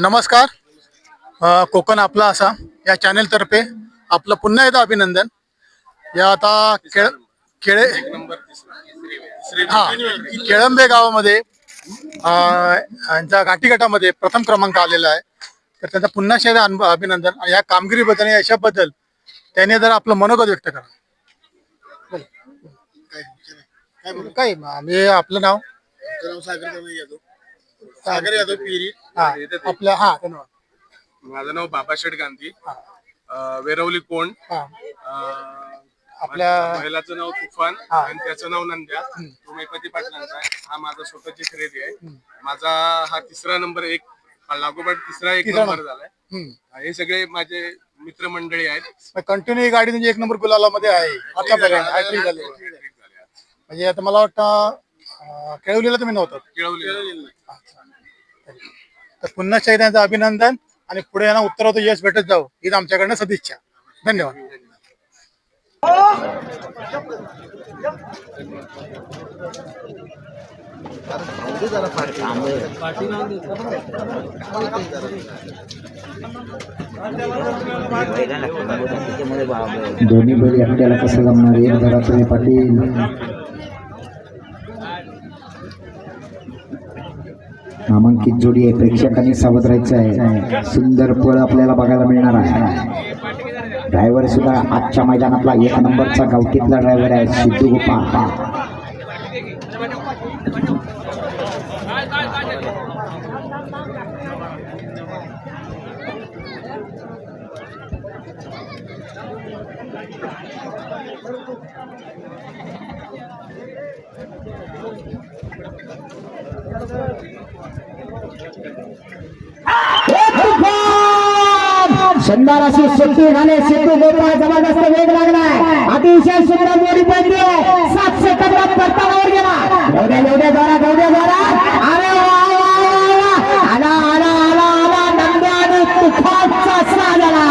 नमस्कार. कोकण आपला असा या चॅनेलतर्फे आपलं पुन्हा एकदा अभिनंदन. या आता केळ केळे हा केळंबे गावामध्ये अ, यांचा घाटी गटामध्ये प्रथम क्रमांक आलेला आहे. तर त्यांचा पुन्हा एकदा अनु- अभिनंदन. या कामगिरीबद्दल आणि यशाबद्दल त्याने जर आपलं मनोगत व्यक्त करा. काय आम्ही आपलं नाव? नाव सागर सागर यादव पिरी. हा आपलं हा धन्यवाद. माझं नाव बाबाशेठ गांधी. हा. अं, वेरवली कोण? हा. अं, आपल्या महिलाचं नाव तुफान हा. आणि त्याचं नाव नंद्या. तो मैपती पाटलांचा आहे. हा माझा स्वतःची खरेदी आहे. माझा हा तिसरा नंबर एक लागोपाठ तिसरा एक तिसरा नंबर. झालाय. हम्म. हे सगळे माझे मित्रमंडळी आहेत. कंटिन्यू ही गाडी म्हणजे एक नंबर गुलाला मध्ये आहे आतापर्यंत झाली. म्हणजे आता मला वाटतं अं, केळवलीला तुम्ही नव्हतं? केळवली तर पुन्हा त्यांचं अभिनंदन आणि पुढे यांना उत्तरोत्तर यश भेटत जाऊ. हीच आमच्याकडनं सदिच्छा. धन्यवाद. दोन्ही बैल एकट्याला कसं जमणार? एक तुम्ही पाटील. नामांकित जोडी आहे. प्रेक्षकांनी सावध राहायचं आहे. सुंदर पळ आपल्याला बघायला मिळणार आहे. ड्रायव्हर सुद्धा आजच्या मैदानातला एक नंबरचा गावकीतला ड्रायव्हर आहे सिद्धू गोपा सुंदर अशी सुट्टी झाली सिद्धू गोपाळ जबरदस्त वेग लागलाय. अतिशय सुंदर मोडी पडली सात सेकंदात परतावर गेला. एवढ्या एवढ्या जोरात एवढ्या जोरात अरे आला आला आला आला. नंद्या तुफानचा साज आला